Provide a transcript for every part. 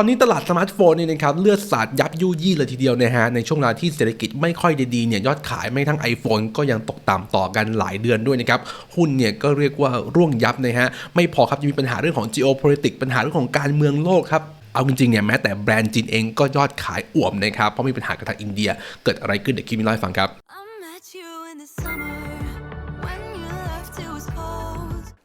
ตอนนี้ตลาดสมาร์ทโฟนเนี่ยนะครับเลือดสาดยับยุยี่เลยทีเดียวนะฮะในช่วงเวลาที่เศรษฐกิจไม่ค่อยดีเนี่ยยอดขายไม่ทั้ง iPhone ก็ยังตกต่ำต่อกันหลายเดือนด้วยนะครับหุ้นเนี่ยก็เรียกว่าร่วงยับนะฮะไม่พอครับยังมีปัญหาเรื่องของ geopolitics ปัญหาเรื่องของการเมืองโลกครับเอาจริงๆเนี่ยแม้แต่แบรนด์จีนเองก็ยอดขายอ่วมนะครับเพราะมีปัญหากับทางอินเดีย เกิดอะไรขึ้นเดี๋ยวคิดมีเล่าให้ฟังครับ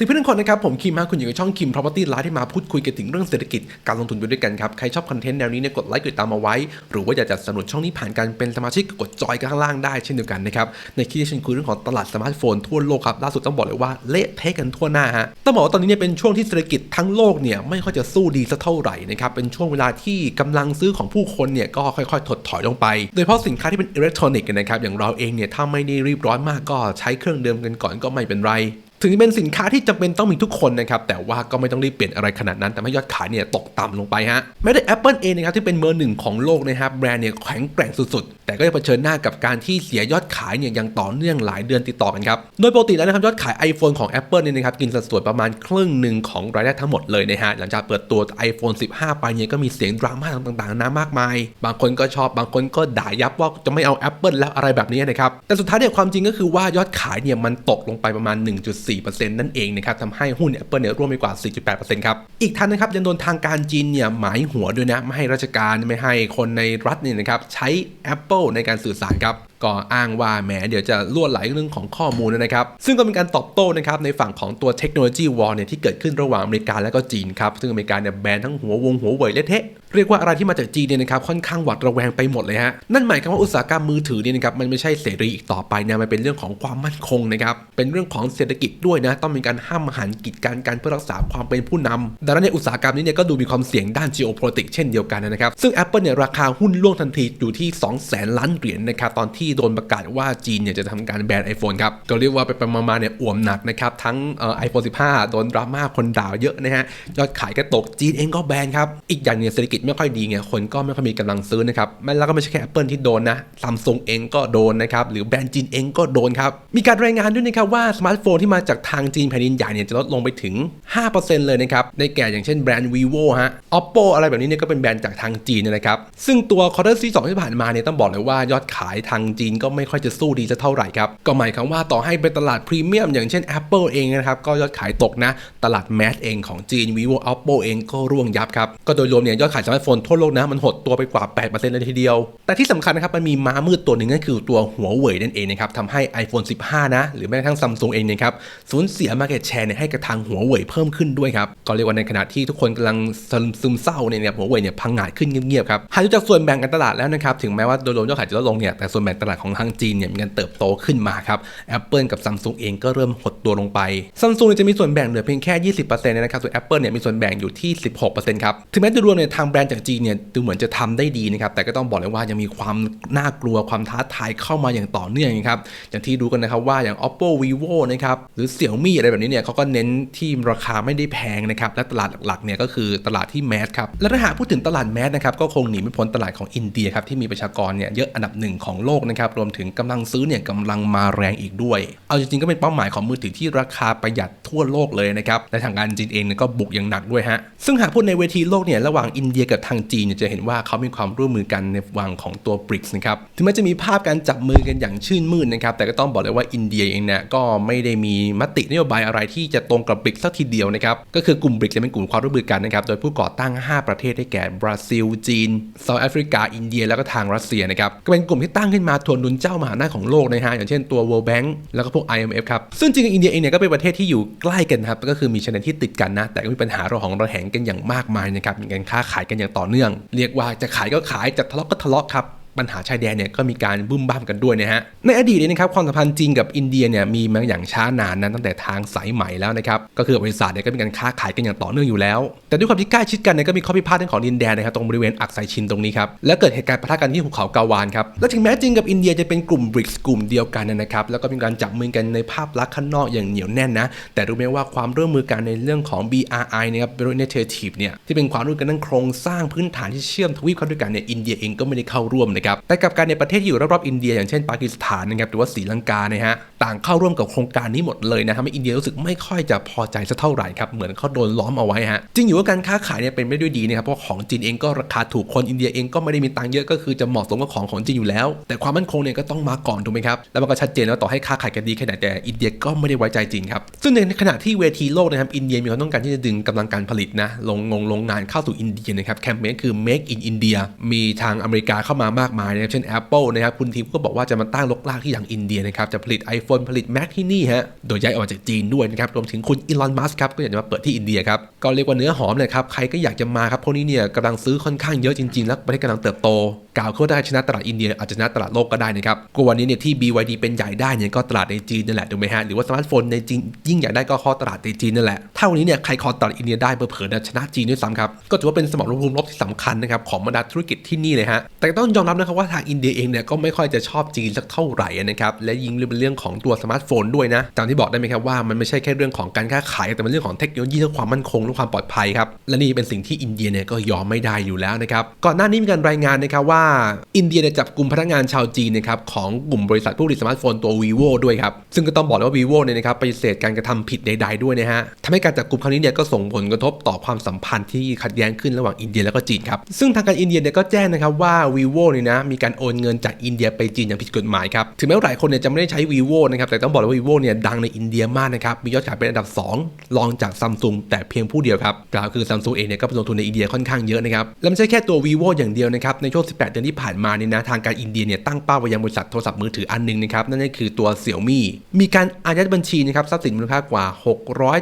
สิเพื่อนๆคนนะครับผมคิมฮะคุณอยู่ในช่องคิม Property Live ที่มาพูดคุยกันถึงเรื่องเศรษฐกิจการลงทุนไปด้วยกันครับ ใครชอบคอนเทนต์แนวนี้เนี่ยกดไลค์กดติดตามเอาไว้ หรือว่าอยากจะสนับสนุนช่องนี้ผ่านการเป็นสมาชิกกดจอยกันข้างล่างได้เช่นเดียวกันนะครับ ในคลิปที่ฉันคุยเรื่องของตลาดสมาร์ทโฟนทั่วโลกครับ ล่าสุดต้องบอกเลยว่าเละเทะกันทั่วหน้าฮะต้องบอกว่าตอนนี้เนี่ยเป็นช่วงที่เศรษฐกิจทั้งโลกเนี่ยไม่ค่อยจะสู้ดีสักเท่าไหร่นะครับเป็นช่วงเวลาที่กำลังซื้อของผู้คนเนี่ยก็ค่อยๆ ถดถอยลงไป โดยเฉพาะสินค้าที่เป็นอิเล็กทรอนิกส์นะครับอย่างเราเองเนี่ยถ้าไม่ได้รีบร้อนมากก็ใช้เครื่องเดิมกันก่อนก็ไม่เป็นไร ถึงจะเป็นสินค้าที่จำเป็นต้องมีทุกคนนะครับ แต่ว่าก็ไม่ต้องรีบเปลี่ยนอะไรขนาดนั้นแต่ให้ยอดขายเนี่ยตกต่ำลงไปฮะแม้แต่ Apple เองนะครับที่เป็นเบอร์หนึ่งของโลกนะครับแบรนด์เนี่ยแข็งแกร่งสุดๆ แต่ก็ยังเผชิญหน้ากับการที่เสียยอดขายเนี่ยย่างต่อเนื่องหลายเดือนติดต่อกันครับ โดยปกติแล้วนะครับยอดขาย iPhone ของ Apple เนี่ยนะครับกินสัดส่วนประมาณครึ่งหนึ่งของรายได้ทั้งหมดเลยนะฮะหลังจากเปิดตัว iPhone 15 ไปเนี่ยก็มีเสียงดราม่าต่างๆนานามากมาย บางคนก็ชอบบางคนก็ด่ายับว่าจะไม่เอา Apple แล้วอะไรแบบนี้นะครับแต่สุดท้ายเนี่ยความจริงก็คือว่ายอดขายเนี่ยมันตกลงไปประมาณ1.4นั่นเองนะครับทำให้หุ้น Apple เนี่ยร่วงไปกว่า 4.8%ครับ อีกท่านนะครับยังโดนทางการจีนเนี่ยหมายหัวด้วยนะ ไม่ให้ราชการไม่ให้คนในรัฐเนี่ยนะครับใช้ Apple ในการสื่อสารครับ ก็อ้างว่าแหมเดี๋ยวจะล่วนไหลเรื่องของข้อมูลนะครับ ซึ่งก็เป็นการตอบโต้นะครับในฝั่งของตัวเทคโนโลยีวอร์เนี่ยที่เกิดขึ้นระหว่างอเมริกาและก็จีนครับ ซึ่งอเมริกาเนี่ยแบนทั้งหัววงหัวเว่ยเละเทะเรียกว่าอะไรที่มาจากจีนเนี่ยนะครับค่อนข้างหวาดระแวงไปหมดเลยฮะ นั่นหมายความว่าอุตสาหกรรมมือถือเนี่ยนะครับมันไม่ใช่เสรีอีกต่อไปนะมันเป็นเรื่องของความมั่นคงนะครับเป็นเรื่องของเศรษฐกิจด้วยนะต้องมีการห้ามหันกิจการการเพื่อรักษาความเป็นผู้นำดังนั้นในอุตสาหกรรมนี้เนี่ยก็ดูมีความเสี่ยงด้าน geopolitics เช่นเดียวกันนะครับซึ่ง Apple เนี่ยราคาหุ้นล่วงทันทีอยู่ที่2แสนล้านเหรียญนะครับตอนที่โดนประกาศว่าจีนเนี่ยจะทำการแบน iPhone ครับก็เรียกว่าไปไปมาเนี่ยอ่วมหนักนะครับ ทั้งเอ่อ iPhone 15โดนดราม่าคนด่าเยอะนะฮะยอดขายก็ตกจีนเองก็แบนครับ อีกอย่างเนี่ยเศรษฐกิจไม่ค่อยดีไงคนก็ไม่ค่อยมีกำลังซื้อนะครับแล้วก็ไม่ใช่แค่ Apple ที่โดนนะซัมซุงเองก็โดนนะครับหรือแบรนด์จีนเองก็โดนครับมีการรายงานด้วยนะครับว่าสมาร์ทโฟนที่มาจากทางจีนแผ่นดินใหญ่เนี่ยจะลดลงไปถึง 5%เลยนะครับในแก่อย่างเช่นแบรนด์ vivo ฮะ oppo อะไรแบบนี้เนี่ยก็เป็นแบรนด์จากทางจีนนะครับซึ่งตัว quarter 2ที่ผ่านมาเนี่ยต้องบอกเลยว่ายอดขายทางจีนก็ไม่ค่อยจะสู้ดีสักเท่าไหร่ครับ ก็หมายความว่าต่อให้เป็นตลาดพรีเมียมอย่างเช่น Apple เองนะครับก็ยอดขายตกนะ ตลาดแมสเองของจีน vivo oppo เองก็ร่วงยับครับก็โดยรวมเนี่ยยอดขายสมาร์ทโฟนทั่วโลกนะมันหดตัวไปกว่า 8%เลยทีเดียว แต่ที่สำคัญนะครับมันมีม้ามืดตัวหนึ่งนั่นคือตัวหัวเว่ยนั่นเองนะครับทำให้ iPhone 15 นะ หรือแม้กระทั่งซัมซุงเองนะครับสูญเสีย market share เนี่ยให้กับทางหัวเว่ยเพิ่มขึ้นด้วยครับก็เรียกว่าในขณะที่ทุกคนกำลังซึมเศร้าเนี่ยหัวเว่ยเนี่ยพังงาดขึ้นเงียบๆครับหากดูจากส่วนแบ่งการตลาดแล้วนะครับถึงแม้ว่าโดยรวมยอดขายจะลดลงเนี่ยแต่ส่วนแบ่งตลาดของทางจีนเนี่ยมีการเติบโตขึ้นมาครับ Apple กับ Samsung เองก็เริ่มหดตัวลงไป Samsung จะมีส่วนแบ่งเหลือเพียงแค่ 20%นะครับ ส่วน Apple เนี่ยมีส่วนแบ่งอยู่ที่ 16%ครับ ถึงแม้โดยรวมเนี่ยทางแบรนด์จากจีนเนี่ยดูเหมือนจะทำได้ดีนะครับ แต่ก็ต้องบอกเลยว่ายังมีความน่ากลัวความท้าทายเข้ามาอย่างต่อเนื่องครับ อย่างที่รู้กันนะครับว่าอย่าง oppo vivo นะครับ หรือ xiaomi อะไรแบบนี้เนี่ยเขาก็เน้นที่ราคาไม่ได้แพงนะครับ และตลาดหลักๆเนี่ยก็คือตลาดที่แมสครับ และถ้าหากพูดถึงตลาดแมสนะครับก็คงหนีไม่พ้นตลาดของอินเดียครับที่มีประชากรเนี่ยเยอะอันดับหนึ่งของโลกนะครับรวมถึงกำลังซื้อเนี่ยกำลังมาแรงอีกด้วย เอาจริงๆก็เป็นเป้าหมายของมือถือที่ราคาประหยัดทั่วโลกเลยนะครับและทางการจีนเองก็บุกอย่างหนักด้วยฮะซึ่งหากพูดในเวทีโลกเนี่ยระหว่างอินเดียกับทางจีนเนี่ยจะเห็นว่าเขามีความร่วมมือกันในวังของตัว BRICS นะครับถึงแม้จะมีภาพการจับมือกันอย่างชื่นมื่นนะครับแต่ก็ต้องบอกเลยว่าอินเดียเองเนี่ยก็ไม่ได้มีมตินโยบายอะไรที่จะตรงกับ BRICS สักทีเดียวนะครับก็คือกลุ่ม BRICS จะเป็นกลุ่มความร่วมมือกันนะครับโดยผู้ก่อตั้ง 5 ประเทศได้แก่บราซิล จีนเซาท์แอฟริกา อินเดีย แล้วก็ทางรัสเซียนะครับก็เป็นกลุ่มที่ตั้งขึ้นมาทวงดุลเจ้ามหาอำนาจของโลกนะฮะอย่างเช่นตัว World Bank แล้วก็พวก IMF ครับ ซึ่งจริงๆอินเดียเองเนี่ยก็เป็นประเทศที่อยู่ใกล้กันครับ ก็คือมีชายแดนที่ติดกันนะ แต่ก็มีปัญหาระหองระแหงกันอย่างมากมายนะครับมีการค้าขายกันอย่างต่อเนื่อง เรียกว่าจะขายก็ขายจะทะเลาะก็ทะเลาะครับ ปัญหาชายแดนเนี่ยก็มีการบึ้มบ้ามกันด้วยนะฮะในอดีตเนี่ยนะครับความสัมพันธ์จีนกับอินเดียเนี่ยมีมาอย่างช้านานนะตั้งแต่ทางสายไหมแล้วนะครับก็คือบริษัทเนี่ยก็มีการค้าขายกันอย่างต่อเนื่องอยู่แล้ว แต่ด้วยความที่ใกล้ชิดกันเนี่ยก็มีข้อพิพาทเรื่องของดินแดนนะครับตรงบริเวณอักไซชินตรงนี้ครับและเกิดเหตุการณ์ปะทะกันที่ภูเขากาวานครับและถึงแม้จีนกับอินเดียจะเป็นกลุ่มบริกส์กลุ่มเดียวกันนะครับแล้วก็มีการจับมือกันในภาพลักษณ์ข้างนอกอย่างเหนียวแน่นนะแต่รู้ไหมว่าความร่วมมือกันในเรื่องของ BRI นะครับ b r Initiative เนี่ยที่เป็นความร่วมกันด้านโครงสร้างพื้นฐานที่เชื่อมทวีปเข้าด้วยกันเนี่ยอินเดียเองก็ไม่ได้เข้าร่วมนะครับแต่กับการในประเทศที่อยู่รอบๆอินเดีย อย่างเช่นปากีสถานนะครับหรือว่าศรีลังกานะฮะต่างเข้าร่วมกับโครงการนี้หมดเลยนะทำให้อินเดียรู้สึกไม่ค่อยจะพอใจสักเท่าไหร่ครับเหมือนเขาโดนล้อมเอาไว้ฮะจริงอยู่ว่าการค้าขายเนี่ยเป็นไปด้วยดีนะครับเพราะของจีนเองก็ราคาถูกคนอินเดียเองก็ไม่ได้มีตังค์เยอะก็คือจะเหมาะสมกับของของจีนอยู่แล้ว แต่ความมั่นคงเนี่ยก็ต้องมาก่อนถูกไหมครับแล้วมันก็ชัดเจนแล้วต่อให้ค้าขายกันดีแค่ไหนแต่อินเดียก็ไม่ได้ไว้ใจจีนครับซึ่งในขณะที่เวทีโลกนะครับอินเดียมีความต้องการที่จะดึงกำลังการผลิตนะลงงงโรงงานเข้าสู่อินเดียนะครับแคมเปญคือ make in India มีทางอเมริกาเข้ามามากมายนะครับเช่น Apple นะครับคุณทีมก็บอกว่าจะมาตั้งลกลากที่อย่างอินเดียนะครับจะผลิต iPhone ผลิต Mac ที่นี่ฮะโดยย้ายออกมาจากจีนด้วยนะครับรวมถึงคุณอีลอนมัสครับก็อยากจะมาเปิดที่อินเดียครับก็เรียกว่าเนื้อหอมเลยครับใครก็อยากจะมาครับพวกนี้เนี่ยกำลังซื้อค่อนข้างเยอะจริงๆ แล้วประเทศกำลังเติบโต กล่าวเขาได้ชนะตลาดอินเดียอาจจะชนะตลาดโลกก็ได้นะครับก็วันนี้เนี่ยที่ BYD เป็นใหญ่ได้เนี่ยก็ตลาดในจีนนั่นแหละถูกไหมฮะหรือว่าสมาร์ทโฟนในจีนยิ่งใหญ่ได้ก็ข้อตลาดในจีนนั่นแหละถ้านี้เนี่ยใครคอตลาดอินเดียได้เผลอๆเนี่ยชนะจีนด้วยซ้ำครับก็ถือว่าเป็นสมรภูมิรบที่สำคัญนะครับของบรรดาธุรกิจที่นี่เลยฮะแต่ต้องยอมรับนะครับว่าทางอินเดียเองเนี่ยก็ไม่ค่อยจะชอบจีนสักเท่าไหร่นะครับและยิ่งเป็นเรื่องของตัวสมาร์ทโฟนด้วยนะจำที่บอกได้ไหมครับว่ามันไม่ใช่แค่เรื่องของการค้าขายแต่เป็นเรื่องของเทคโนโลยีและความมั่นคงและความปลอดภัยครับและนี่เป็นสิ่งที่อินเดียเนี่ยก็ยอมไม่ได้อยู่แล้วนะครับก่อนหน้านี้มีการรายงานนะครับว่าอินเดียจับกลุ่มพนักงานชาวจีนนะครับของกลุ่มบริษัทผู้ผลิตสมาร์ทโฟนตัว vivo ด้วยครับ ซึ่งก็ต้องบอกเลยว่า vivo เนี่ยนะครับปฏิเสธการกระทำผิดใด ๆ ด้วยนะฮะทำให้การจับกลุ่มครั้งนี้เนี่ยก็ส่งผลกระทบต่อความสัมพันธ์ที่ขัดแย้งขึ้นระหว่างอินเดียและก็จีนครับซึ่งทางการอินเดียเนี่ยก็แจ้งนะครับว่า vivo เนี่ยนะมีการโอนเงินจากอินเดียไปจีนอย่างผิดกฎหมายครับถึงแม้ว่าหลายคนเนี่ยจะไม่ได้ใช้ vivo นะครับแต่ต้องบอกเลยว่า vivo เนี่ยดังในอินเดียมากนะครับมียอดขายเป็นอันดับ 2 รองจากซัมซุงแต่เพียงผู้เดียวครับกล่าวคือซัมซุงเองเนี่ยก็ลงทุนในอินเดียค่อนข้างเยอะนะครับและไม่ใช่แค่ตัว vivo อย่างเดียวนะครับในช่วง 18เดือนที่ผ่านมาเนี่ยนะทางการอินเดียเนี่ยตั้งเป้าไปยังบริษัทโทรศัพท์มือถืออันหนึงนะครับนั่นก็คือตัวเสี่ยวมี่มีการอายัดบัญชีนะครับทรัพย์สินมูลค่ากว่า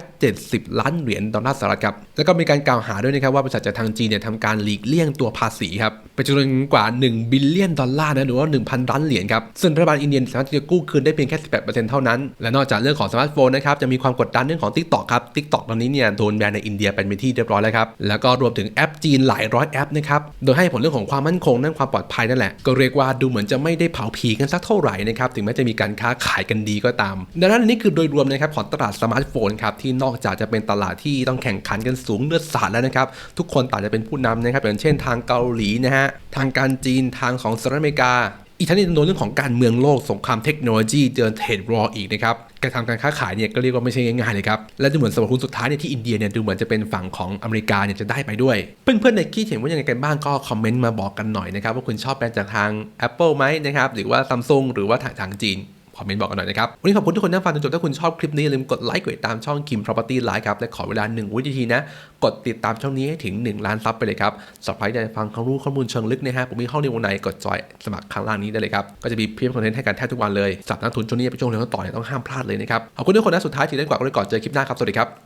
670 ล้านเหรียญดอลลาร์สหรัฐครับแล้วก็มีการกล่าวหาด้วยนะครับว่าบริษัทจากทางจีนเนี่ยทำการหลีกเลี่ยงตัวภาษีครับ เป็นจำนวนกว่า 1 บิลเลียนดอลลาร์นะหรือว่า 1,000 ล้านเหรียญครับ ซึ่งรัฐบาลอินเดียสามารถที่จะกู้คืนได้เพียงแค่ 18%เท่านั้น และนอกจากเรื่องของสมาร์ทโฟนนะครับจะมีความกดดันเรื่องของ TikTok ครับ TikTok ตอนนี้เนี่ยโดนแบนในอินเดียเป็นที่เรียบร้อยแล้วครับแล้วก็รวมถึงแอปจีนหลายร้อยแอปนะครับโดยให้ผลเรื่องของความมั่นคงด้านความปลอดภัยนั่นแหละก็เรียกว่าดูเหมือนจะไม่ได้เผาผีกันสักเท่าไหร่นะครับถึงแม้จะมีการค้าขายกันดีก็ตามดังนั้นนนี่คือโดยรวมนะครับของตลาดสมาร์ทโฟนครับที่นอกจากจะเป็นตลาดที่ต้องแข่งขันกันสูงเลือดสาดแล้วนะครับทุกคนต่างจะเป็นผู้นำนะครับอย่างเช่นทางเกาหลีนะฮะทางการจีนทางของสหรัฐอเมริกา อีกทั้งในจำนวนเรื่องของการเมืองโลกสงครามเทคโนโลยีเจอเทรดรออีกนะครับการทำการค้าขายเนี่ยก็เรียกว่าไม่ใช่ง่ายๆเลยครับ และดูเหมือนสมรภูมิสุดท้ายเนี่ยที่อินเดียเนี่ยดูเหมือนจะเป็นฝั่งของอเมริกาเนี่ยจะได้ไปด้วย เพื่อนๆในคิดเห็นว่ายังไงกันบ้างก็คอมเมนต์มาบอกกันหน่อยนะครับว่าคุณชอบแบรนด์จากทาง Apple ไหมนะครับหรือว่า Samsung หรือว่าทางทางจีน คอมเมนต์บอกกันหน่อยนะครับ วันนี้ขอบคุณทุกคนที่ฟังจนจบถ้าคุณชอบคลิปนี้อย่าลืมกดไลค์กดติดตามช่อง Kim Property Live ครับ และขอเวลา1วินาทีนะ กดติดตามช่องนี้ให้ถึง 1 ล้านซับไปเลยครับสำหรับใครที่อยากฟังความรู้ข้อมูลเชิงลึกนะฮะผมมีห้องในวงในกดจอยสมัครข้างล่างนี้ได้เลยครับก็จะมีเพียบคอนเทนต์ให้กันแทบทุกวันเลยสำหรับนักทุนช่วงนี้เป็นช่วงเรียนต่อเนี่ยต้องห้ามพลาดเลยนะครับขอบคุณทุกคนนะสุดท้ายที่ได้กว่าก็เลยก่อนเจอคลิปหน้าครับสวัสดีครับ